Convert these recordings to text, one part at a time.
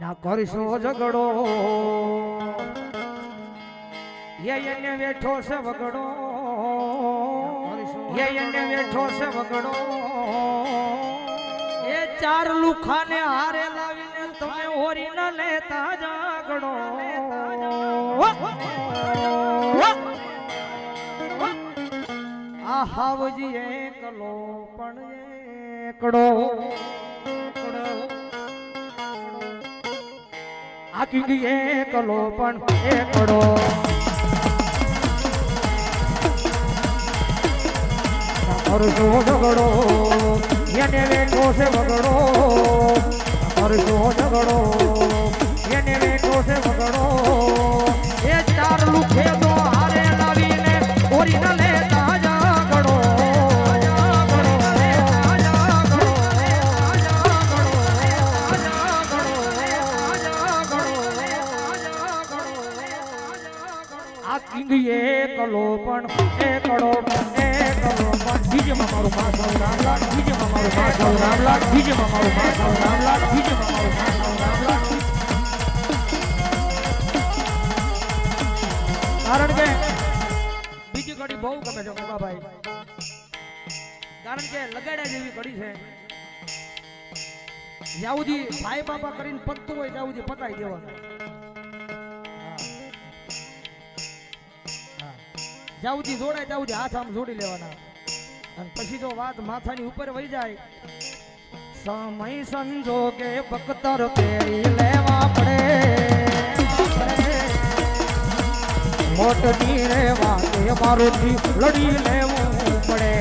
ના કરશો ઝઘડો. એને વેઠો છે વગડો. એને વેઠો છે વગડો. એ ચાર લુખાને હારે લાવીને તમે ઓરી ન લેતા જાગડો આ હાવજી એકલો પણ એકડો. આ કિંગ એકલો પણ એકડો. કરશો ઝઘડો, એને વેઠો છે વગડો. કરશો ઝઘડો, એને વેઠો છે વગડો. એ ચાર લુખે તો હારે લાવીને ઓરી આ કિંગ એકલો કારણ કે બીજી ઘડી બહુ ગમે છે, મોટાભાઈ. કારણ કે લગાડ્યા જેવી કડી છે. જ્યાં સુધી ભાઈ બાપા કરીને પતતું હોય, ત્યાં સુધી પતાઈ દેવાનું. સુધી જોડાય સુધી હાથ આમ જોડી લેવાના. અને પછી જો વાત માથાની ઉપર વહી જાય, સમય સંજોગે ભક્તર પેરી લેવા પડે. મોટની રે વાતે મારુથી લડી લેવું પડે.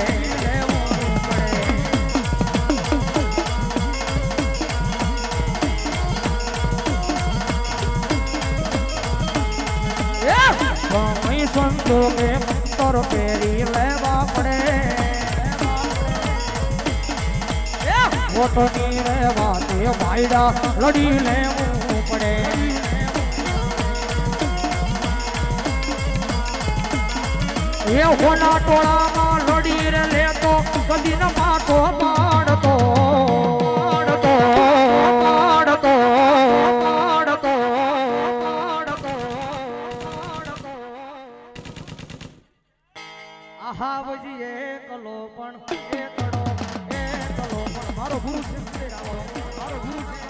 સમય તોર પેરી લેવા પડે મોટની રે તે વાયડા લડી લેવું પડે. એ હોના ટોળામાં લડી રે લેતો કદી ન માથો આહાવજી એકલો પણ એકડો એકલો પણ. મારો ગુરુ છે મારો ગુરુ છે